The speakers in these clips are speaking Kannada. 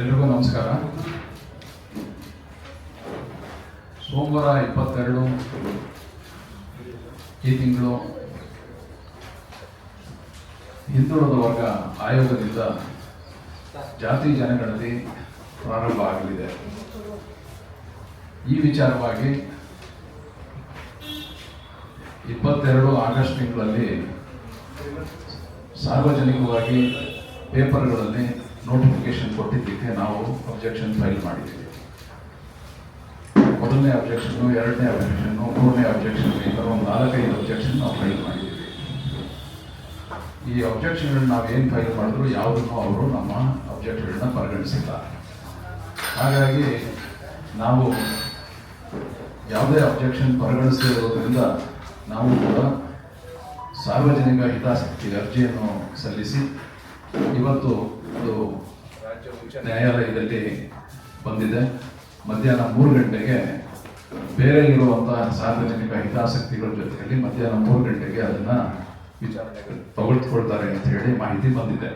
ಎಲ್ರಿಗೂ ನಮಸ್ಕಾರ. ಸೋಮವಾರ ಇಪ್ಪತ್ತೆರಡು ಈ ತಿಂಗಳು ಹಿಂದುಳಿದ ವರ್ಗ ಆಯೋಗದಿಂದ ಜಾತಿ ಜನಗಣತಿ ಪ್ರಾರಂಭ ಆಗಲಿದೆ. ಈ ವಿಚಾರವಾಗಿ ಇಪ್ಪತ್ತೆರಡು ಆಗಸ್ಟ್ ತಿಂಗಳಲ್ಲಿ ಸಾರ್ವಜನಿಕವಾಗಿ ಪೇಪರ್ಗಳಲ್ಲಿ ನೋಟಿಫಿಕೇಶನ್ ಕೊಟ್ಟಿದ್ದಕ್ಕೆ ನಾವು ಅಬ್ಜೆಕ್ಷನ್ ಫೈಲ್ ಮಾಡಿದ್ದೀವಿ ಮೊದಲನೇ ಅಬ್ಜೆಕ್ಷನ್ನು ಎರಡನೇ ಅಬ್ಜೆಕ್ಷನ್ನು ಮೂರನೇ ಅಬ್ಜೆಕ್ಷನ್ ಈ ಒಂದು ನಾಲ್ಕೈದು ಅಬ್ಜೆಕ್ಷನ್ ನಾವು ಫೈಲ್ ಮಾಡಿದ್ದೀವಿ ಈ ಅಬ್ಜೆಕ್ಷನ್ಗಳನ್ನ ನಾವು ಏನು ಫೈಲ್ ಮಾಡಿದ್ರು ಯಾವುದನ್ನು ಅವರು ನಮ್ಮ ಅಬ್ಜೆಕ್ಷನ್ಗಳನ್ನ ಪರಿಗಣಿಸಿಲ್ಲ. ಹಾಗಾಗಿ ನಾವು ಯಾವುದೇ ಅಬ್ಜೆಕ್ಷನ್ ಪರಿಗಣಿಸದೇ ನಾವು ಕೂಡ ಸಾರ್ವಜನಿಕ ಹಿತಾಸಕ್ತಿ ಅರ್ಜಿಯನ್ನು ಸಲ್ಲಿಸಿ ಇವತ್ತು ಅದು ರಾಜ್ಯ ಉಚ್ಚ ನ್ಯಾಯಾಲಯದಲ್ಲಿ ಬಂದಿದೆ. ಮಧ್ಯಾಹ್ನ ಮೂರು ಗಂಟೆಗೆ ಬೇರೆ ಇರುವಂತಹ ಸಾರ್ವಜನಿಕ ಹಿತಾಸಕ್ತಿಗಳ ಜೊತೆಯಲ್ಲಿ ಮಧ್ಯಾಹ್ನ ಮೂರು ಗಂಟೆಗೆ ಅದನ್ನ ವಿಚಾರಣೆಗೆ ತಗೊಳ್ಕೊಳ್ತಾರೆ ಅಂತ ಹೇಳಿ ಮಾಹಿತಿ ಬಂದಿದೆ.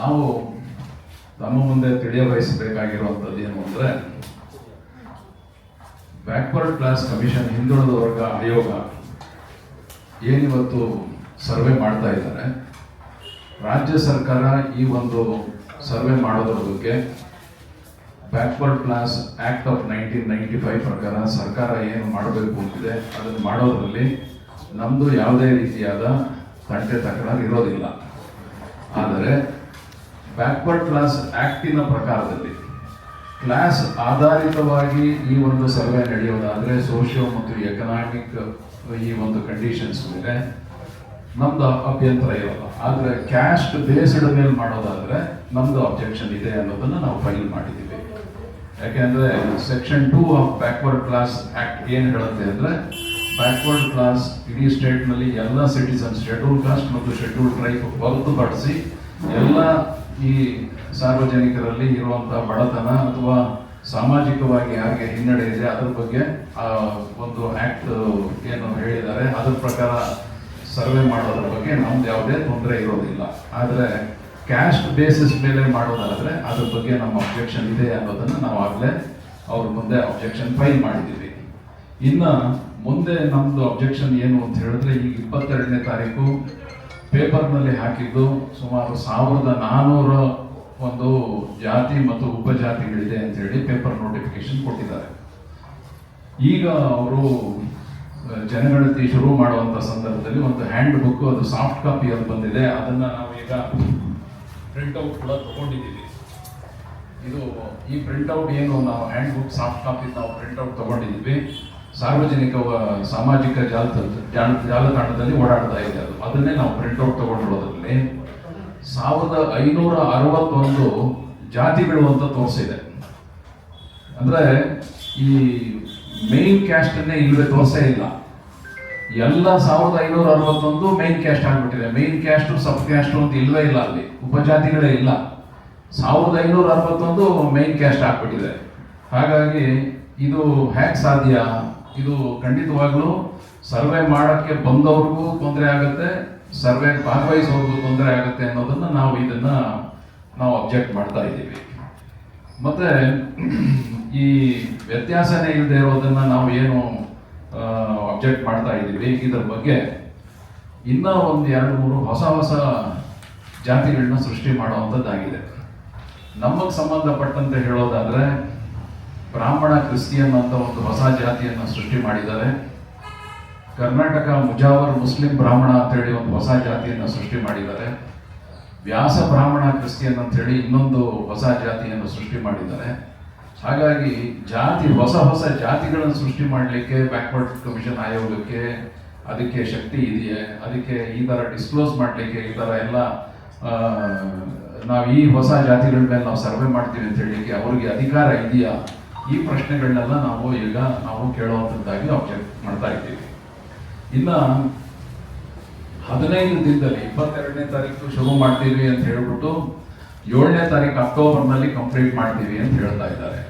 ನಾವು ನಮ್ಮ ಮುಂದೆ ತಿಳಿಯಬಯಸಬೇಕಾಗಿರುವಂಥದ್ದು ಏನು ಅಂದರೆ, ಬ್ಯಾಕ್ವರ್ಡ್ ಕ್ಲಾಸ್ ಕಮಿಷನ್ ಹಿಂದುಳಿದ ವರ್ಗ ಆಯೋಗ ಏನಿವತ್ತು ಸರ್ವೆ ಮಾಡ್ತಾ ಇದ್ದಾರೆ ರಾಜ್ಯ ಸರ್ಕಾರ ಈ ಒಂದು ಸರ್ವೆ ಮಾಡೋದ್ರ ಬಗ್ಗೆ backward class act of nineteen ninety five ಪ್ರಕಾರ ಸರ್ಕಾರ ಏನು ಮಾಡಬೇಕು ಅಂತಿದೆ, ಅದನ್ನು ಮಾಡೋದ್ರಲ್ಲಿ ನಮ್ಮದು ಯಾವುದೇ ರೀತಿಯಾದ ತಂಟೆ ತಕರಾರು ಇರೋದಿಲ್ಲ. ಆದರೆ ಬ್ಯಾಕ್ವರ್ಡ್ ಕ್ಲಾಸ್ ಆ್ಯಕ್ಟಿನ ಪ್ರಕಾರದಲ್ಲಿ ಕ್ಲಾಸ್ ಆಧಾರಿತವಾಗಿ ಈ ಒಂದು ಸರ್ವೆ ನಡೆಯೋದಾದರೆ ಸೋಷಿಯೋ ಮತ್ತು ಎಕನಾಮಿಕ್ ಈ ಒಂದು ಕಂಡೀಷನ್ಸ್ ಮೇಲೆ ನಮ್ದು ಅಭ್ಯಂತರ ಇರಲ್ಲ ಆದರೆ ಕ್ಯಾಸ್ಟ್ ಬೇಸ್ಡ್ ಮೇಲೆ ಮಾಡೋದಾದರೆ ನಮ್ದು ಅಬ್ಜೆಕ್ಷನ್ ಇದೆ ಅನ್ನೋದನ್ನ ನಾವು ಫೈಲ್ ಮಾಡಿದ್ದೀವಿ. ಯಾಕೆಂದ್ರೆ section two of backward class act ಏನು ಹೇಳುತ್ತೆ ಅಂದ್ರೆ ಬ್ಯಾಕ್ವರ್ಡ್ ಕ್ಲಾಸ್ ಇಡೀ ಸ್ಟೇಟ್ನಲ್ಲಿ ಎಲ್ಲ ಸಿಟಿಸನ್ಸ್ ಶೆಡ್ಯೂಲ್ ಕಾಸ್ಟ್ ಮತ್ತು ಶೆಡ್ಯೂಲ್ ಟ್ರೈಬ್ ಹೊರತುಪಡಿಸಿ ಎಲ್ಲ ಈ ಸಾರ್ವಜನಿಕರಲ್ಲಿ ಇರುವಂಥ ಬಡತನ ಅಥವಾ ಸಾಮಾಜಿಕವಾಗಿ ಯಾರಿಗೆ ಹಿನ್ನಡೆ ಇದೆ, ಅದ್ರ ಬಗ್ಗೆ ಒಂದು ಆಕ್ಟ್ ಏನು ಹೇಳಿದ್ದಾರೆ, ಅದ್ರ ಪ್ರಕಾರ ಸರ್ವೆ ಮಾಡೋದ್ರ ಬಗ್ಗೆ ನಮ್ದು ಯಾವುದೇ ತೊಂದರೆ ಇರೋದಿಲ್ಲ. ಆದರೆ ಕ್ಯಾಸ್ಟ್ ಬೇಸಿಸ್ ಮೇಲೆ ಮಾಡೋದಾದರೆ ಅದ್ರ ಬಗ್ಗೆ ನಮ್ಮ ಅಬ್ಜೆಕ್ಷನ್ ಇದೆ ಅನ್ನೋದನ್ನು ನಾವು ಆಗಲೇ ಅವ್ರ ಮುಂದೆ ಅಬ್ಜೆಕ್ಷನ್ ಫೈಲ್ ಮಾಡಿದ್ದೀವಿ. ಇನ್ನು ಮುಂದೆ ನಮ್ಮದು ಅಬ್ಜೆಕ್ಷನ್ ಏನು ಅಂತ ಹೇಳಿದ್ರೆ ಈಗ ಇಪ್ಪತ್ತೆರಡನೇ ತಾರೀಕು ಪೇಪರ್ನಲ್ಲಿ ಹಾಕಿದ್ದು ಸುಮಾರು ಸಾವಿರದ ನಾನ್ನೂರ ಒಂದು ಜಾತಿ ಮತ್ತು ಉಪಜಾತಿಗಳಿದೆ ಅಂತ ಹೇಳಿ ಪೇಪರ್ ನೋಟಿಫಿಕೇಶನ್ ಕೊಟ್ಟಿದ್ದಾರೆ. ಈಗ ಅವರು ಜನಗಣತಿ ಶುರು ಮಾಡುವಂತ ಸಂದರ್ಭದಲ್ಲಿ ಒಂದು ಹ್ಯಾಂಡ್ ಬುಕ್ ಅದು ಸಾಫ್ಟ್ ಕಾಪಿ ಅಂತ ಬಂದಿದೆ. ಅದನ್ನ ನಾವು ಈಗ ಪ್ರಿಂಟ್ ಔಟ್ ಕೂಡ ತಗೊಂಡಿದ್ದೀವಿ. ಇದು ಈ ಪ್ರಿಂಟ್ ಔಟ್ ಏನು? ನಾವು ಹ್ಯಾಂಡ್ ಬುಕ್ ಸಾಫ್ಟ್ ಕಾಪಿ ನಾವು ಪ್ರಿಂಟ್ ಔಟ್ ತಗೊಂಡಿದ್ದೀವಿ. ಸಾರ್ವಜನಿಕ ಸಾಮಾಜಿಕ ಜಾಲ, ಜಾಲ- ಜಾಲತಾಣದಲ್ಲಿ ಓಡಾಡ್ತಾ ಇದೆ ಅದು. ಅದನ್ನೇ ನಾವು ಪ್ರಿಂಟೌಟ್ ತಗೊಂಡಿರೋದ್ರಲ್ಲಿ ಸಾವಿರದ ಐನೂರ ಅರವತ್ತೊಂದು ಜಾತಿಗಳು ಅಂತ ತೋರಿಸಿದೆ. ಅಂದ್ರೆ ಈ ಮೇನ್ ಕ್ಯಾಸ್ಟ್ ಅನ್ನೇ ಇಲ್ಲದೆ ತೋರಿಸೇ ಇಲ್ಲ. ಎಲ್ಲ ಸಾವಿರದ ಐನೂರ ಅರವತ್ತೊಂದು ಮೇನ್ ಕ್ಯಾಸ್ಟ್ ಆಗಿಬಿಟ್ಟಿದೆ. ಮೇನ್ ಕ್ಯಾಸ್ಟ್ ಸಬ್ ಕ್ಯಾಸ್ಟ್ ಅಂತ ಇಲ್ವೇ ಇಲ್ಲ ಅಲ್ಲಿ. ಉಪಜಾತಿಗಳೇ ಇಲ್ಲ. ಸಾವಿರದ ಐನೂರ ಅರವತ್ತೊಂದು ಮೇನ್ ಕ್ಯಾಸ್ಟ್ ಆಗಿಬಿಟ್ಟಿದೆ. ಹಾಗಾಗಿ ಇದು ಹ್ಯಾಕ್ ಸಾಧ್ಯ. ಇದು ಖಂಡಿತವಾಗ್ಲೂ ಸರ್ವೆ ಮಾಡಕ್ಕೆ ಬಂದವ್ರಿಗೂ ತೊಂದರೆ ಆಗುತ್ತೆ, ಸರ್ವೆ ಭಾಗವಹಿಸೋರ್ಗೂ ತೊಂದರೆ ಆಗುತ್ತೆ ಅನ್ನೋದನ್ನ ನಾವು ಇದನ್ನ, ನಾವು ಅಬ್ಜೆಕ್ಟ್ ಮಾಡ್ತಾ ಇದ್ದೀವಿ. ಮತ್ತೆ ಈ ವ್ಯತ್ಯಾಸನೇ ಇಲ್ಲದೆ ಇರೋದನ್ನ ನಾವು ಏನು ಅಬ್ಜೆಕ್ಟ್ ಮಾಡ್ತಾ ಇದ್ದೀವಿ. ಇದರ ಬಗ್ಗೆ ಇನ್ನ ಒಂದು ಎರಡು, ಮೂರು ಹೊಸ ಹೊಸ ಜಾತಿಗಳನ್ನ ಸೃಷ್ಟಿ ಮಾಡುವಂಥದ್ದಾಗಿದೆ. ನಮಗೆ ಸಂಬಂಧಪಟ್ಟಂತೆ ಹೇಳೋದಾದರೆ, ಬ್ರಾಹ್ಮಣ ಕ್ರಿಸ್ತಿಯನ್ ಅಂತ ಒಂದು ಹೊಸ ಜಾತಿಯನ್ನು ಸೃಷ್ಟಿ ಮಾಡಿದ್ದಾರೆ. ಕರ್ನಾಟಕ ಮುಜಾವರ್ ಮುಸ್ಲಿಂ ಬ್ರಾಹ್ಮಣ ಅಂತ ಹೇಳಿ ಒಂದು ಹೊಸ ಜಾತಿಯನ್ನು ಸೃಷ್ಟಿ ಮಾಡಿದ್ದಾರೆ. ವ್ಯಾಸ ಬ್ರಾಹ್ಮಣ ಕ್ರಿಸ್ತಿಯನ್ ಅಂತ ಹೇಳಿ ಇನ್ನೊಂದು ಹೊಸ ಜಾತಿಯನ್ನು ಸೃಷ್ಟಿ ಮಾಡಿದ್ದಾರೆ. ಹಾಗಾಗಿ ಜಾತಿ, ಹೊಸ ಹೊಸ ಜಾತಿಗಳನ್ನು ಸೃಷ್ಟಿ ಮಾಡಲಿಕ್ಕೆ ಬ್ಯಾಕ್ವರ್ಡ್ ಕಮಿಷನ್ ಆಯೋಗಕ್ಕೆ ಅದಕ್ಕೆ ಶಕ್ತಿ ಇದೆಯೇ? ಅದಕ್ಕೆ ಈ ಥರ ಡಿಸ್ಕ್ಲೋಸ್ ಮಾಡಲಿಕ್ಕೆ ಈ ಥರ ಎಲ್ಲ ನಾವು ಈ ಹೊಸ ಜಾತಿಗಳ ಮೇಲೆ ನಾವು ಸರ್ವೆ ಮಾಡ್ತೀವಿ ಅಂತ ಹೇಳಲಿಕ್ಕೆ ಅವರಿಗೆ ಅಧಿಕಾರ ಇದೆಯಾ? ಈ ಪ್ರಶ್ನೆಗಳನ್ನೆಲ್ಲ ನಾವು ಈಗ ನಾವು ಕೇಳುವಂಥದ್ದಾಗಿ ಆಬ್ಜೆಕ್ಟ್ ಮಾಡ್ತಾ ಇದ್ದೀವಿ. ಇನ್ನು ಹದಿನೈದು ದಿನದಲ್ಲಿ, ಇಪ್ಪತ್ತೆರಡನೇ ತಾರೀಕು ಶುರು ಮಾಡ್ತೀವಿ ಅಂತ ಹೇಳ್ಬಿಟ್ಟು ಏಳನೇ ತಾರೀಕು ಅಕ್ಟೋಬರ್ನಲ್ಲಿ ಕಂಪ್ಲೀಟ್ ಮಾಡ್ತೀವಿ ಅಂತ ಹೇಳ್ತಾ ಇದ್ದಾರೆ.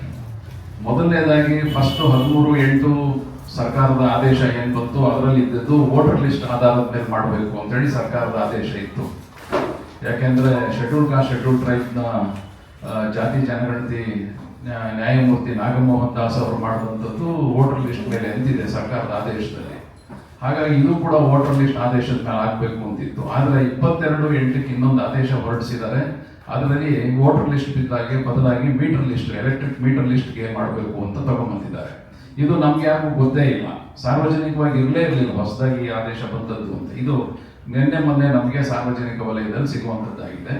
ಮೊದಲನೇದಾಗಿ ಫಸ್ಟ್ ಹದಿಮೂರು, ಎಂಟು ಸರ್ಕಾರದ ಆದೇಶ ಏನ್ ಬಂತು ಅದರಲ್ಲಿ ಇದ್ದದ್ದು ವೋಟರ್ ಲಿಸ್ಟ್ ಆಧಾರದ ಮೇಲೆ ಮಾಡಬೇಕು ಅಂತ ಹೇಳಿ ಸರ್ಕಾರದ ಆದೇಶ ಇತ್ತು. ಯಾಕೆಂದ್ರೆ ಶೆಡ್ಯೂಲ್ ಕಾಸ್ಟ್, ಶೆಡ್ಯೂಲ್ ಟ್ರೈಬ್ನ ಜಾತಿ, ಜನಗಣತಿ, ನ್ಯಾ- ನ್ಯಾಯಮೂರ್ತಿ ನಾಗಮೋಹನ್ ದಾಸ್ ಅವರು ಮಾಡಿದಂಥದ್ದು ವೋಟರ್ ಲಿಸ್ಟ್ ಮೇಲೆ ಎಂದಿದೆ ಸರ್ಕಾರದ ಆದೇಶದಲ್ಲಿ. ಹಾಗಾಗಿ ಇದು ಕೂಡ ವೋಟರ್ ಲಿಸ್ಟ್ ಆದೇಶದ ಮೇಲೆ ಆಗಬೇಕು ಅಂತಿತ್ತು. ಆದರೆ ಇಪ್ಪತ್ತೆರಡು, ಎಂಟಕ್ಕೆ ಇನ್ನೊಂದು ಆದೇಶ ಹೊರಡಿಸಿದ್ದಾರೆ. ಅದರಲ್ಲಿ ವೋಟರ್ ಲಿಸ್ಟ್ ಬಿದ್ದಾಗೆ ಬದಲಾಗಿ ಮೀಟರ್ ಲಿಸ್ಟ್ ಎಲೆಕ್ಟ್ರಿಕ್ ಮೀಟರ್ ಲಿಸ್ಟ್ಗೆ ಮಾಡಬೇಕು ಅಂತ ತಗೊಂಡ್ಬಂದಿದ್ದಾರೆ ಇದು ನಮ್ಗೆ ಯಾರಿಗೂ ಗೊತ್ತೇ ಇಲ್ಲ. ಸಾರ್ವಜನಿಕವಾಗಿ ಇರಲೇ ಇರಲಿಲ್ಲ, ಹೊಸದಾಗಿ ಆದೇಶ ಬಂದದ್ದು ಅಂತ. ಇದು ನಿನ್ನೆ ಮೊನ್ನೆ ನಮಗೆ ಸಾರ್ವಜನಿಕ ವಲಯದಲ್ಲಿ ಸಿಗುವಂಥದ್ದಾಗಿದೆ.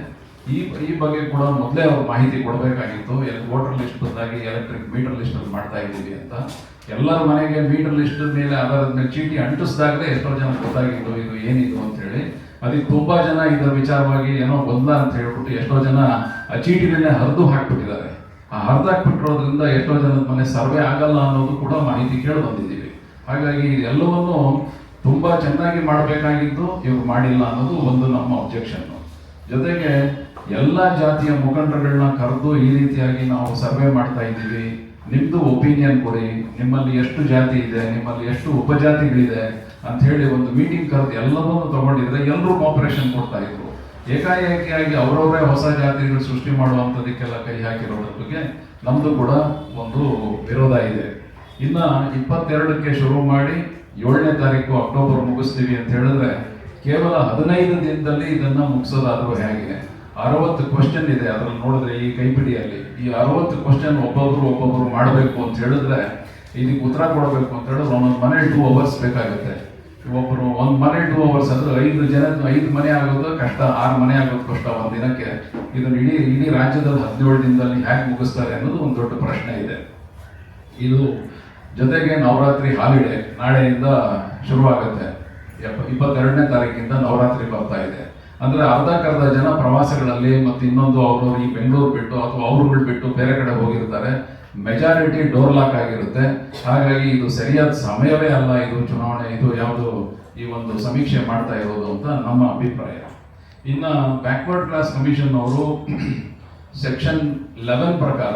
ಈ ಈ ಬಗ್ಗೆ ಕೂಡ ಮೊದಲೇ ಅವ್ರು ಮಾಹಿತಿ ಕೊಡಬೇಕಾಗಿತ್ತು. ವೋಟರ್ ಲಿಸ್ಟ್ ಬಂದಾಗಿ ಎಲೆಕ್ಟ್ರಿಕ್ ಮೀಟರ್ ಲಿಸ್ಟ್ ಅಲ್ಲಿ ಮಾಡ್ತಾ ಇದ್ದೀವಿ ಅಂತ. ಎಲ್ಲರ ಮನೆಗೆ ಮೀಟರ್ ಲಿಸ್ಟ್ ಮೇಲೆ ಆಧಾರದ ಮೇಲೆ ಚೀಟಿ ಅಂಟಿಸಿದಾಗಲೇ ಎಷ್ಟೋ ಜನ ಗೊತ್ತಾಗಿದ್ದು, ಇದು ಏನಿದು ಅಂತ ಅದಕ್ಕೆ ತುಂಬಾ ಜನ ಇದರ ವಿಚಾರವಾಗಿ ಏನೋ ಗೊಂದಲ ಅಂತ ಹೇಳ್ಬಿಟ್ಟು ಎಷ್ಟೋ ಜನ ಆ ಚೀಟಿನೇ ಹರಿದು ಹಾಕ್ಬಿಟ್ಟಿದ್ದಾರೆ. ಆ ಹರಿದು ಹಾಕ್ಬಿಟ್ಟಿರೋದ್ರಿಂದ ಎಷ್ಟೋ ಜನದ ಮನೆ ಸರ್ವೆ ಆಗಲ್ಲ ಅನ್ನೋದು ಕೂಡ ಮಾಹಿತಿ ಕೇಳಿ ಬಂದಿದ್ದೀವಿ. ಹಾಗಾಗಿ ಇದೆಲ್ಲವನ್ನು ತುಂಬಾ ಚೆನ್ನಾಗಿ ಮಾಡಬೇಕಾಗಿದ್ದು ಇವ್ರು ಮಾಡಿಲ್ಲ ಅನ್ನೋದು ಒಂದು ನಮ್ಮ ಅಬ್ಜೆಕ್ಷನ್ ಜೊತೆಗೆ ಎಲ್ಲ ಜಾತಿಯ ಮುಖಂಡರುಗಳನ್ನ ಕರೆದು ಈ ರೀತಿಯಾಗಿ ನಾವು ಸರ್ವೆ ಮಾಡ್ತಾ ಇದ್ದೀವಿ. ನಿಮ್ದು ಒಪಿನಿಯನ್ ಕೊಡಿ. ನಿಮ್ಮಲ್ಲಿ ಎಷ್ಟು ಜಾತಿ ಇದೆ? ನಿಮ್ಮಲ್ಲಿ ಎಷ್ಟು ಉಪಜಾತಿಗಳಿದೆ? ಅಂತ ಹೇಳಿ ಒಂದು ಮೀಟಿಂಗ್ ಕರೆದು ಎಲ್ಲವನ್ನೂ ತಗೊಂಡಿದ್ರೆ ಎಲ್ಲರೂ ಕಾಪರೇಷನ್ ಕೊಡ್ತಾ ಇದ್ರು. ಏಕಾಏಕಿಯಾಗಿ ಅವರವರೇ ಹೊಸ ಜಾತಿಗಳು ಸೃಷ್ಟಿ ಮಾಡುವಂಥದಕ್ಕೆಲ್ಲ ಕೈ ಹಾಕಿರೋದ್ರ ಬಗ್ಗೆ ನಮ್ದು ಕೂಡ ಒಂದು ವಿರೋಧ ಇದೆ. ಇನ್ನ ಇಪ್ಪತ್ತೆರಡಕ್ಕೆ ಶುರು ಮಾಡಿ ಏಳನೇ ತಾರೀಕು ಅಕ್ಟೋಬರ್ ಮುಗಿಸ್ತೀವಿ ಅಂತ ಹೇಳಿದ್ರೆ ಕೇವಲ ಹದಿನೈದು ದಿನದಲ್ಲಿ ಇದನ್ನ ಮುಗಿಸೋದಾದ್ರೂ ಹೇಗೆ? ಅರವತ್ತು ಕ್ವಶನ್ ಇದೆ ಅದ್ರಲ್ಲಿ ನೋಡಿದ್ರೆ ಈ ಕೈಪಿಡಿಯಲ್ಲಿ. ಈ ಅರವತ್ತು ಕ್ವಶನ್ ಒಬ್ಬೊಬ್ರು ಒಬ್ಬೊಬ್ರು ಮಾಡಬೇಕು ಅಂತ ಹೇಳಿದ್ರೆ ಇದಕ್ಕೆ ಉತ್ತರ ಕೊಡಬೇಕು ಅಂತ ಹೇಳಿದ್ರೆ ಒಂದೊಂದು ಮನೆ ಟೂ ಅವರ್ಸ್ ಬೇಕಾಗುತ್ತೆ. ಒಬ್ಬರು ಒಂದು ಮನೆ ಟೂ ಅವರ್ಸ್ ಅಂದ್ರೆ ಐದು ಜನ, ಐದು ಮನೆ ಆಗೋದು ಕಷ್ಟ, ಆರು ಮನೆ ಆಗೋದು ಕಷ್ಟ ಒಂದು ದಿನಕ್ಕೆ. ಇದನ್ನು ಇಡೀ ಇಡೀ ರಾಜ್ಯದಲ್ಲಿ ಹದಿನೇಳು ದಿನದಲ್ಲಿ ಹೇಗೆ ಮುಗಿಸ್ತಾರೆ ಅನ್ನೋದು ಒಂದು ದೊಡ್ಡ ಪ್ರಶ್ನೆ ಇದೆ. ಇದು ಜೊತೆಗೆ ನವರಾತ್ರಿ ಹಾಲಿಡೇ ನಾಳೆಯಿಂದ ಶುರುವಾಗುತ್ತೆ. ಎಪ್ಪ- ಇಪ್ಪತ್ತೆರಡನೇ ತಾರೀಕಿಂದ ನವರಾತ್ರಿ ಬರ್ತಾ ಇದೆ. ಅಂದ್ರೆ ಅರ್ಧಕ್ಕರ್ಧ ಜನ ಪ್ರವಾಸಗಳಲ್ಲಿ ಮತ್ತು ಇನ್ನೊಂದು ಅವರು ಈ ಬೆಂಗಳೂರು ಬಿಟ್ಟು ಅಥವಾ ಅವರುಗಳು ಬಿಟ್ಟು ಬೇರೆ ಕಡೆ ಹೋಗಿರ್ತಾರೆ. ಮೆಜಾರಿಟಿ ಡೋರ್ ಲಾಕ್ ಆಗಿರುತ್ತೆ. ಹಾಗಾಗಿ ಇದು ಸರಿಯಾದ ಸಮಯವೇ ಅಲ್ಲ, ಇದು ಚುನಾವಣೆ, ಇದು ಯಾವುದು ಈ ಒಂದು ಸಮೀಕ್ಷೆ ಮಾಡ್ತಾ ಇರೋದು ಅಂತ ನಮ್ಮ ಅಭಿಪ್ರಾಯ. ಇನ್ನು ಬ್ಯಾಕ್ವರ್ಡ್ ಕ್ಲಾಸ್ ಕಮಿಷನ್ ಅವರು ಸೆಕ್ಷನ್ ಲೆವೆನ್ ಪ್ರಕಾರ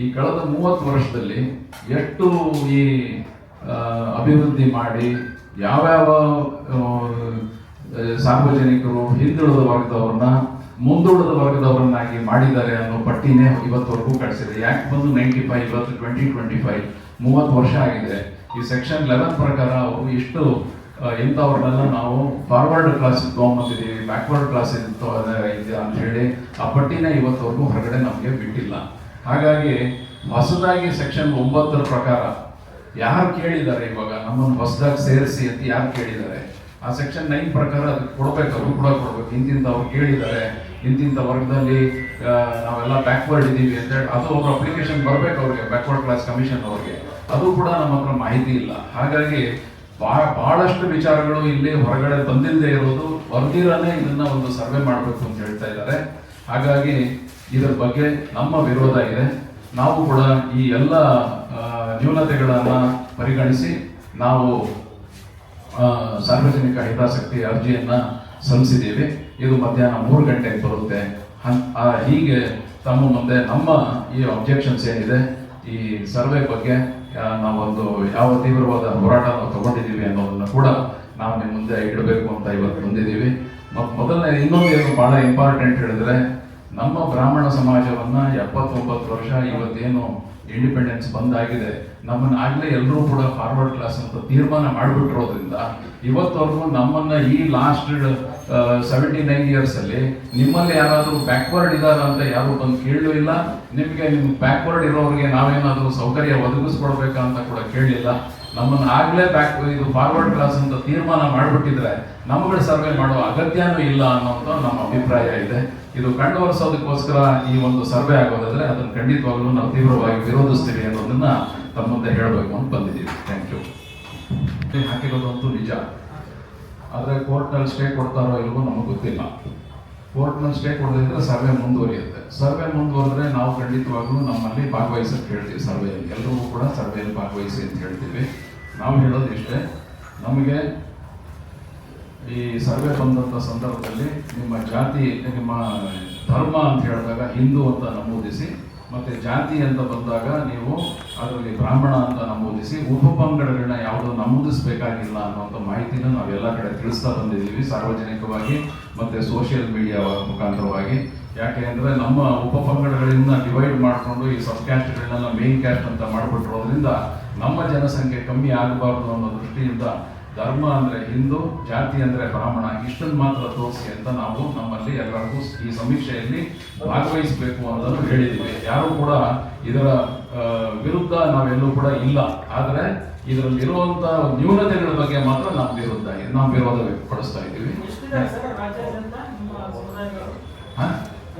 ಈ ಕಳೆದ ಮೂವತ್ತು ವರ್ಷದಲ್ಲಿ ಎಷ್ಟು ಈ ಅಭಿವೃದ್ಧಿ ಮಾಡಿ, ಯಾವ್ಯಾವ ಸಾರ್ವಜನಿಕರು ಹಿಂದುಳಿದ ವರ್ಗದವ್ರನ್ನ ಮುಂದುಳಿದ ವರ್ಗದವರನ್ನಾಗಿ ಮಾಡಿದ್ದಾರೆ ಅನ್ನೋ ಪಟ್ಟಿನೇ ಇವತ್ತವರೆಗೂ ಕಳಿಸಿದೆ. ಯಾಕೆ ಬಂದು ನೈಂಟಿ ಫೈವ್ ಇವತ್ತು ಟ್ವೆಂಟಿ ಟ್ವೆಂಟಿ ಫೈವ್ ಮೂವತ್ತು ವರ್ಷ ಆಗಿದೆ. ಈ ಸೆಕ್ಷನ್ ಲೆವೆನ್ ಪ್ರಕಾರ ಅವರು ಇಷ್ಟು ಇಂಥವ್ರನ್ನೆಲ್ಲ ನಾವು ಫಾರ್ವರ್ಡ್ ಕ್ಲಾಸ್ ತೊಗೊಂಬಂದಿದ್ದೀವಿ ಬ್ಯಾಕ್ವರ್ಡ್ ಕ್ಲಾಸ್ ಇದೆ ಅಂತ ಹೇಳಿ ಆ ಪಟ್ಟಿನ ಇವತ್ತವರೆಗೂ ಹೊರಗಡೆ ನಮಗೆ ಬಿಟ್ಟಿಲ್ಲ. ಹಾಗಾಗಿ ಹೊಸದಾಗಿ ಸೆಕ್ಷನ್ ಒಂಬತ್ತರ ಪ್ರಕಾರ ಯಾರು ಕೇಳಿದ್ದಾರೆ ಇವಾಗ? ನಮ್ಮನ್ನು ಹೊಸದಾಗಿ ಸೇರಿಸಿ ಅಂತ ಯಾರು ಕೇಳಿದ್ದಾರೆ? ಆ ಸೆಕ್ಷನ್ ನೈನ್ ಪ್ರಕಾರ ಅದಕ್ಕೆ ಕೊಡಬೇಕು, ಅದು ಕೂಡ ಕೊಡ್ಬೇಕು. ಇಂತಿಂಥವ್ರು ಕೇಳಿದ್ದಾರೆ ಇಂತಿಂತ ವರ್ಗದಲ್ಲಿ ನಾವೆಲ್ಲ ಬ್ಯಾಕ್ವರ್ಡ್ ಇದ್ದೀವಿ ಅಂತ ಹೇಳಿ, ಅದು ಅವ್ರ ಅಪ್ಲಿಕೇಶನ್ ಬರಬೇಕು ಅವ್ರಿಗೆ ಬ್ಯಾಕ್ವರ್ಡ್ ಕ್ಲಾಸ್ ಕಮಿಷನ್ ಅವ್ರಿಗೆ. ಅದು ಕೂಡ ನಮ್ಮ ಹತ್ರ ಮಾಹಿತಿ ಇಲ್ಲ. ಹಾಗಾಗಿ ಭಾಳ ಬಹಳಷ್ಟು ವಿಚಾರಗಳು ಇಲ್ಲಿ ಹೊರಗಡೆ ಬಂದಿಲ್ಲದೆ ಇರೋದು, ಬರ್ದಿರನೇ ಇದನ್ನ ಒಂದು ಸರ್ವೆ ಮಾಡಬೇಕು ಅಂತ ಹೇಳ್ತಾ ಇದ್ದಾರೆ. ಹಾಗಾಗಿ ಇದರ ಬಗ್ಗೆ ನಮ್ಮ ವಿರೋಧ ಇದೆ. ನಾವು ಕೂಡ ಈ ಎಲ್ಲ ನ್ಯೂನತೆಗಳನ್ನು ಪರಿಗಣಿಸಿ ನಾವು ಸಾರ್ವಜನಿಕ ಹಿತಾಸಕ್ತಿ ಅರ್ಜಿಯನ್ನ ಸಲ್ಲಿಸಿದ್ದೀವಿ. ಇದು ಮಧ್ಯಾಹ್ನ ಮೂರು ಗಂಟೆಗೆ ಬರುತ್ತೆ. ಹೀಗೆ ತಮ್ಮ ಮುಂದೆ ನಮ್ಮ ಈ ಅಬ್ಜೆಕ್ಷನ್ಸ್ ಏನಿದೆ, ಈ ಸರ್ವೆ ಬಗ್ಗೆ ನಾವೊಂದು ಯಾವ ತೀವ್ರವಾದ ಹೋರಾಟ ನಾವು ತಗೊಂಡಿದ್ದೀವಿ ಅನ್ನೋದನ್ನ ಕೂಡ ನಾವು ನಿಮ್ಮ ಮುಂದೆ ಇಡಬೇಕು ಅಂತ ಇವತ್ತು ಬಂದಿದ್ದೀವಿ. ಮತ್ತು ಮೊದಲನೇ ಇನ್ನೊಂದು ಏನು ಬಹಳ ಇಂಪಾರ್ಟೆಂಟ್ ಹೇಳಿದ್ರೆ ನಮ್ಮ ಬ್ರಾಹ್ಮಣ ಸಮಾಜವನ್ನ ಎಪ್ಪತ್ತೊಂಬತ್ತು ವರ್ಷ ಇವತ್ತೇನು ಇಂಡಿಪೆಂಡೆನ್ಸ್ ಬಂದಾಗಿದೆ, ನಮ್ಮನ್ನ ಆಗ್ಲೇ ಎಲ್ಲರೂ ಕೂಡ ಫಾರ್ವರ್ಡ್ ಕ್ಲಾಸ್ ಅಂತ ತೀರ್ಮಾನ ಮಾಡಿಬಿಟ್ಟಿರೋದ್ರಿಂದ, ಇವತ್ತವರೆಗೂ ನಮ್ಮನ್ನ ಈ ಲಾಸ್ಟ್ ಸೆವೆಂಟಿ ನೈನ್ ಇಯರ್ಸ್ ಅಲ್ಲಿ ನಿಮ್ಮಲ್ಲಿ ಯಾರಾದರೂ ಬ್ಯಾಕ್ವರ್ಡ್ ಇದಾರ ಅಂತ ಯಾರು ಬಂದು ಕೇಳಲೂ ಇಲ್ಲ, ನಿಮಗೆ ನಿಮ್ಗೆ ಬ್ಯಾಕ್ವರ್ಡ್ ಇರೋರಿಗೆ ನಾವೇನಾದರೂ ಸೌಕರ್ಯ ಒದಗಿಸ್ಕೊಡ್ಬೇಕಂತ ಕೂಡ ಕೇಳಲಿಲ್ಲ ನಮ್ಮನ್ನ ಆಗ್ಲೇ ಬ್ಯಾಕ್ ಇದು ಫಾರ್ವರ್ಡ್ ಕ್ಲಾಸ್ ಅಂತ ತೀರ್ಮಾನ ಮಾಡಿಬಿಟ್ಟಿದ್ರೆ ನಮ್ಗಳ ಸರ್ವೆ ಮಾಡುವ ಅಗತ್ಯನೂ ಇಲ್ಲ ಅನ್ನೋಂಥ ನಮ್ಮ ಅಭಿಪ್ರಾಯ ಇದೆ. ಇದು ಕಂಡುವರಿಸೋದಕ್ಕೋಸ್ಕರ ಈ ಒಂದು ಸರ್ವೆ ಆಗೋದಾದ್ರೆ ಅದನ್ನು ಖಂಡಿತವಾಗ್ಲೂ ನಾವು ತೀವ್ರವಾಗಿ ವಿರೋಧಿಸ್ತೀವಿ ಅನ್ನೋದನ್ನ ತಮ್ಮ ಮುಂದೆ ಹೇಳಬೇಕು ಅಂತ ಬಂದಿದ್ದೀವಿ. ಥ್ಯಾಂಕ್ ಯು ಹಾಕಿರೋದಂತೂ ನಿಜ. ಆದರೆ ಕೋರ್ಟ್ನಲ್ಲಿ ಸ್ಟೇ ಕೊಡ್ತಾರೋ ಇಲ್ವೋ ನಮಗೆ ಗೊತ್ತಿಲ್ಲ. ಕೋರ್ಟ್ನಲ್ಲಿ ಸ್ಟೇ ಕೊಡದಿದ್ರೆ ಸರ್ವೆ ಮುಂದುವರಿಯುತ್ತೆ. ಸರ್ವೆ ಮುಂದುವರೆದ್ರೆ ನಾವು ಖಂಡಿತವಾಗ್ಲೂ ನಮ್ಮಲ್ಲಿ ಭಾಗವಹಿಸಕ್ಕೆ ಹೇಳ್ತೀವಿ ಸರ್ವೆಯಲ್ಲಿ. ಎಲ್ಲರಿಗೂ ಕೂಡ ಸರ್ವೆಯಲ್ಲಿ ಭಾಗವಹಿಸಿ ಅಂತ ಹೇಳ್ತೀವಿ. ನಾವು ಹೇಳೋದು ಇಷ್ಟೇ, ನಮಗೆ ಈ ಸರ್ವೆ ಬಂದಂಥ ಸಂದರ್ಭದಲ್ಲಿ ನಿಮ್ಮ ಜಾತಿ, ನಿಮ್ಮ ಧರ್ಮ ಅಂತ ಹೇಳಿದಾಗ ಹಿಂದೂ ಅಂತ ನಮೂದಿಸಿ ಮತ್ತೆ ಜಾತಿ ಅಂತ ಬಂದಾಗ ನೀವು ಅದರಲ್ಲಿ ಬ್ರಾಹ್ಮಣ ಅಂತ ನಮೂದಿಸಿ ಉಪಪಂಗಡಗಳನ್ನ ಯಾವುದು ನಮೂದಿಸಬೇಕಾಗಿಲ್ಲ ಅನ್ನುವಂಥ ಮಾಹಿತಿನ ನಾವೆಲ್ಲ ಕಡೆ ತಿಳಿಸ್ತಾ ಬಂದಿದ್ದೀವಿ ಸಾರ್ವಜನಿಕವಾಗಿ ಮತ್ತೆ ಸೋಷಿಯಲ್ ಮೀಡಿಯಾ ಮುಖಾಂತರವಾಗಿ. ಯಾಕೆ ಅಂದರೆ ನಮ್ಮ ಉಪಪಂಗಡಗಳಿಂದ ಡಿವೈಡ್ ಮಾಡಿಕೊಂಡು ಈ ಸಬ್ ಕ್ಯಾಸ್ಟ್ಗಳನ್ನೆಲ್ಲ ಮೇನ್ ಕ್ಯಾಸ್ಟ್ ಅಂತ ಮಾಡಿಬಿಟ್ಟಿರೋದ್ರಿಂದ ನಮ್ಮ ಜನಸಂಖ್ಯೆ ಕಮ್ಮಿ ಆಗಬಾರ್ದು ಅನ್ನೋ ದೃಷ್ಟಿಯಿಂದ ಧರ್ಮ ಅಂದ್ರೆ ಹಿಂದೂ ಜಾತಿ ಅಂದ್ರೆ ಬ್ರಾಹ್ಮಣ ಇಷ್ಟನ್ನು ಮಾತ್ರ ತೋರಿಸಿ ಅಂತ ನಾವು ನಮ್ಮಲ್ಲಿ ಎಲ್ಲರಿಗೂ ಈ ಸಮೀಕ್ಷೆಯಲ್ಲಿ ಭಾಗವಹಿಸಬೇಕು ಅನ್ನೋದನ್ನು ಹೇಳಿದ್ದೀವಿ. ಯಾರು ಕೂಡ ಇದರ ವಿರುದ್ಧ ನಾವೆಲ್ಲೂ ಕೂಡ ಇಲ್ಲ. ಆದ್ರೆ ಇದರಲ್ಲಿರುವಂತ ನ್ಯೂನತೆಗಳ ಬಗ್ಗೆ ಮಾತ್ರ ನಾವು ವಿರುದ್ಧ ನಾವು ವಿರೋಧ ವ್ಯಕ್ತಪಡಿಸ್ತಾ ಇದ್ದೀವಿ.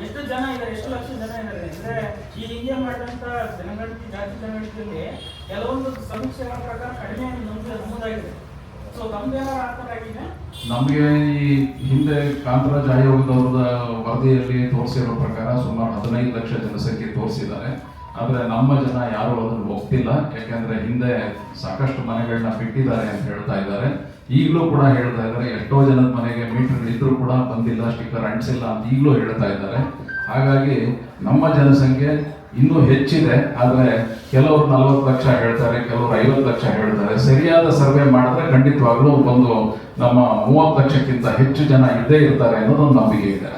ಎಷ್ಟು ಜನ ಇದ್ದಾರೆ ಎಷ್ಟು ಲಕ್ಷ ಜನ ಇದ್ದಾರೆ? ಅಂದ್ರೆ ಈ ಹಿಂದೆ ಮಾಡಿದಂತ ಜನಗಣತಿ ಜಾತಿ ಜನಗಣತಿಯಲ್ಲಿ ಕೆಲವೊಂದು ಸಮೀಕ್ಷೆಗಳ ಪ್ರಕಾರ ಕಡಿಮೆ ನಮ್ದು ನಮೂದಾಗಿದೆ. ನಮಗೆ ಈ ಹಿಂದೆ ಕಾಂತರಾಜ್ ಆಯೋಗದವ್ರದ ವರದಿಯಲ್ಲಿ ತೋರಿಸಿರೋ ಪ್ರಕಾರ ಸುಮಾರು ಹದಿನೈದು ಲಕ್ಷ ಜನಸಂಖ್ಯೆ ತೋರಿಸಿದ್ದಾರೆ. ಆದರೆ ನಮ್ಮ ಜನ ಯಾರು ಅದನ್ನು ಒಪ್ತಿಲ್ಲ ಯಾಕೆಂದ್ರೆ ಹಿಂದೆ ಸಾಕಷ್ಟು ಮನೆಗಳನ್ನ ಬಿಟ್ಟಿದ್ದಾರೆ ಅಂತ ಹೇಳ್ತಾ ಇದ್ದಾರೆ. ಈಗಲೂ ಕೂಡ ಹೇಳ್ತಾ ಇದ್ದಾರೆ, ಎಷ್ಟೋ ಜನದ ಮನೆಗೆ ಮೀಟರ್ ಇದ್ರೂ ಕೂಡ ಬಂದಿಲ್ಲ, ಸ್ಟಿಕ್ಕರ್ ಅಂಟಿಸಿಲ್ಲ ಅಂತ ಈಗಲೂ ಹೇಳ್ತಾ ಇದ್ದಾರೆ. ಹಾಗಾಗಿ ನಮ್ಮ ಜನಸಂಖ್ಯೆ ಇನ್ನೂ ಹೆಚ್ಚಿದೆ ಆದರೆ ಕೆಲವರು ನಲವತ್ತು ಲಕ್ಷ ಹೇಳ್ತಾರೆ ಕೆಲವರು ಐವತ್ತು ಲಕ್ಷ ಹೇಳ್ತಾರೆ. ಸರಿಯಾದ ಸರ್ವೆ ಮಾಡಿದ್ರೆ ಖಂಡಿತವಾಗ್ಲೂ ಒಂದು ನಮ್ಮ ಮೂವತ್ತು ಲಕ್ಷಕ್ಕಿಂತ ಹೆಚ್ಚು ಜನ ಇದ್ದೇ ಇರ್ತಾರೆ ಅನ್ನೋದೊಂದು ನಂಬಿಕೆ ಇದೆ.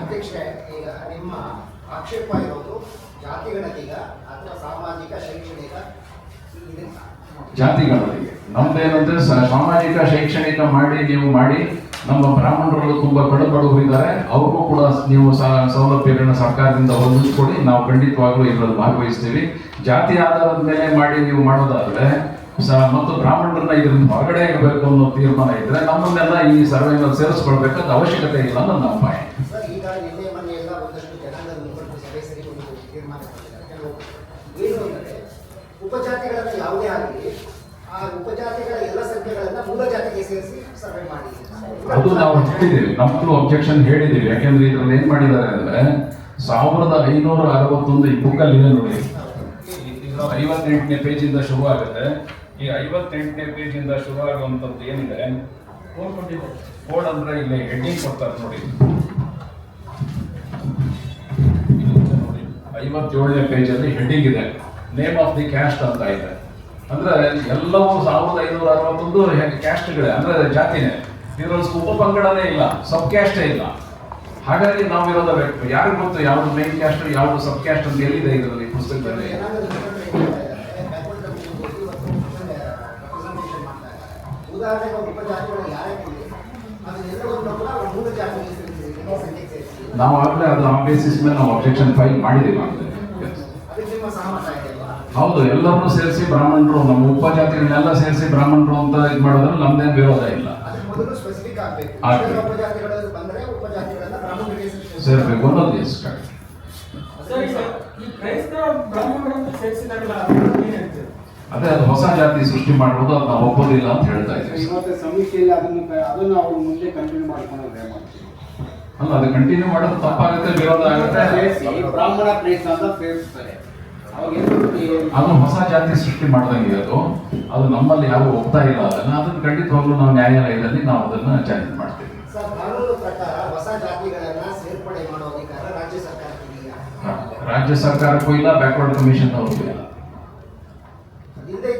ಜಾತಿಗಳಲ್ಲಿ ನಮ್ದೇನಂದ್ರೆ ಸಾಮಾಜಿಕ ಶೈಕ್ಷಣಿಕ ಮಾಡಿ ನೀವು ಮಾಡಿ ನಮ್ಮ ಬ್ರಾಹ್ಮಣರು ತುಂಬಾ ಬಡ ಬಡವರು ಇದ್ದಾರೆ ಅವ್ರಿಗೂ ಕೂಡ ನೀವು ಸೌಲಭ್ಯಗಳನ್ನ ಸರ್ಕಾರದಿಂದ ಒದಗಿಸ್ಕೊಡಿ ನಾವು ಖಂಡಿತವಾಗ್ಲೂ ಇದರಲ್ಲಿ ಭಾಗವಹಿಸ್ತೀವಿ. ಜಾತಿ ಆಧಾರದ ಮೇಲೆ ಮಾಡಿ ನೀವು ಮಾಡೋದಾದ್ರೆ ಮತ್ತು ಬ್ರಾಹ್ಮಣರನ್ನ ಇದರಿಂದ ಹೊರಗಡೆ ಇರಬೇಕು ಅನ್ನೋ ತೀರ್ಮಾನ ಇದ್ರೆ ನಮ್ಮನ್ನೆಲ್ಲ ಈ ಸರ್ವೆನಲ್ಲಿ ಸೇರಿಸ್ಕೊಳ್ಬೇಕಾದ ಅವಶ್ಯಕತೆ ಇಲ್ಲ ನನ್ನ ನಮ್ಮ ಪಾಯಿಂಟ್ ಸರ್ ಈಗ ನಿನ್ನೆ ಮೊನ್ನೆ ಎಲ್ಲ ಒಂದಷ್ಟು ಜನಾಂಗದ ಮುಖಂಡರು ಸಭೆ ಸೇರಿ ಒಂದು ತೀರ್ಮಾನ ಮಾಡಿದ್ದಾರೆ ಕೆಲವು ಏನು ಅಂದರೆ ಉಪಜಾತಿಗಳನ್ನ ಯಾವುದೇ ಆಗಲಿ ಆ ಉಪಜಾತಿಗಳ ಎಲ್ಲ ಸಂಖ್ಯೆಗಳನ್ನ ಮೂಲ ಜಾತಿಗೆ ಸೇರಿಸಿ ಸರ್ವೆ ಮಾಡಿ ಅದು ನಾವು ಹೇಳಿದ್ದೀವಿ ನಮ್ಮಲ್ಲೂ ಅಬ್ಜೆಕ್ಷನ್ ಹೇಳಿದ್ದೀವಿ. ಯಾಕೆಂದ್ರೆ ಇದ್ರಲ್ಲಿ ಏನ್ ಮಾಡಿದ್ದಾರೆ ಅಂದ್ರೆ, ಸಾವಿರದ ಐನೂರ ಅರವತ್ತೊಂದು ಈ ಬುಕ್ಕಲ್ಲಿ ಇದೆ ನೋಡಿ. ಐವತ್ತೆಂಟನೇ ಪೇಜಿಂದ ಶುರು ಆಗುತ್ತೆ ಈ ಐವತ್ತೆಂಟನೇ ಪೇಜಿಂದ ಶುರು ಆಗುವಂಥದ್ದು ಏನಿದೆ ಕೋಡ್ ಅಂದ್ರೆ ಇಲ್ಲಿ ಹೆಡ್ಡಿಂಗ್ ಕೊಡ್ತಾರೆ ನೋಡಿ. ಐವತ್ತೇಳನೇ ಪೇಜಲ್ಲಿ ಹೆಡ್ಡಿಂಗ್ ಇದೆ. ನೇಮ್ ಆಫ್ ದಿ ಕ್ಯಾಸ್ಟ್ ಅಂತ ಇದೆ. ಅಂದ್ರೆ ಎಲ್ಲವೂ ಸಾವಿರದ ಐನೂರ ಅರವತ್ತೊಂದು ಕ್ಯಾಸ್ಟ್ಗಳೇ ಅಂದ್ರೆ ಜಾತಿನೇ. ಇದರಲ್ಲಿ ಉಪಪಂಗಡನೇ ಇಲ್ಲ ಸಬ್ ಕ್ಯಾಸ್ಟೇ ಇಲ್ಲ. ಹಾಗಾಗಿ ನಾವು ಇರೋದ ವ್ಯಕ್ತಿ ಯಾರು ಗೊತ್ತು ಯಾವ್ದು ಮೇನ್ ಕ್ಯಾಸ್ಟ್ ಯಾವ್ದು ಸಬ್ ಕ್ಯಾಸ್ಟ್ ಅಂತ ಎಲ್ಲಿದೆ ಇದರಲ್ಲಿ ಪುಸ್ತಕದಲ್ಲಿ? ನಾವು ಆಗಲೇ ಅದು ಆ ಬೇಸಿಸ್ ಮೇಲೆ ನಾವು ಅಬ್ಜೆಕ್ಷನ್ ಫೈಲ್ ಮಾಡಿದ್ದೀವಿ ಹೌದು, ಎಲ್ಲರನ್ನೂ ಸೇರಿಸಿ ಬ್ರಾಹ್ಮಣರು, ನಮ್ಮ ಉಪಜಾತಿಗಳನ್ನೆಲ್ಲ ಸೇರಿಸಿ ಬ್ರಾಹ್ಮಣರು ಅಂತ ಇದು ಮಾಡೋದ್ರೆ ನಮ್ದೇನು ವಿರೋಧ ಇಲ್ಲ. ಅದಕ್ಕೆ ಸ್ಪೆಸಿಫಿಕ್ ಆಗಬೇಕು. ಆಗ್ಬೇಕು. ಉಪಜಾತಿಗಳಲ್ಲಿ ಬಂದರೆ ಉಪಜಾತಿಗಳನ್ನ ಬ್ರಾಹ್ಮಣರಿಗೆ ಸೇರಿಸಿ ಸೇರ್ಬೇಕು ಅನ್ನೋದು ಇಷ್ಟ ಸರ್ ಈ ಕ್ರೈಸ್ತರ ಬ್ರಾಹ್ಮಣರನ್ನು ಅದೇ ಅದು ಹೊಸ ಜಾತಿ ಸೃಷ್ಟಿ ಮಾಡುವುದು ಅದು ನಾವು ಒಪ್ಪೋದಿಲ್ಲ ಅಂತ ಹೇಳ್ತಾ ಇದ್ದೀವಿ. ಇವತ್ತು ಸಮೀಕ್ಷೆಯಲ್ಲಿ ಅದನ್ನು ಅದನ್ನು ಅವ್ರು ಮುಂದೆ ಕಂಟಿನ್ಯೂ ಮಾಡ್ಕೊಂಡು ಮಾಡ್ತೀವಿ ಅಲ್ಲ ಅದು ಕಂಟಿನ್ಯೂ ಮಾಡೋದು ತಪ್ಪಾಗುತ್ತೆ ವಿರೋಧ ಆಗುತ್ತೆ. ಬ್ರಾಹ್ಮಣ ಪ್ರಯತ್ನ ಅಂತ ಸೇರಿಸ್ತಾರೆ. ಅದು ಹೊಸ ಜಾತಿ ಸೃಷ್ಟಿ ಮಾಡ್ದಂಗೆ ಅದು. ಅದು ನಮ್ಮಲ್ಲಿ ಯಾವ ಒಪ್ತಾ ಇಲ್ಲ ಅದನ್ನ ಅದನ್ನ ಖಂಡಿತವಾಗ್ಲೂ ನಾವು ನ್ಯಾಯಾಲಯದಲ್ಲಿ ನಾವು ಅದನ್ನ ಚಾಲೆಂಜ್ ಮಾಡ್ತೀವಿ. ಸರ್ ಕಾನೂನು ಪ್ರಕಾರ ಹೊಸ ಜಾತಿಗಳನ್ನ ಸೇರ್ಪಡೆ ಮಾಡೋ ಅಧಿಕಾರ ರಾಜ್ಯ ಸರ್ಕಾರಕ್ಕೆ ಇಲ್ಲ ಬ್ಯಾಕ್ವರ್ಡ್ ಕಮಿಷನ್ ಅವ್ರಿಗೂ ಇಲ್ಲ ಹಿಂದೆ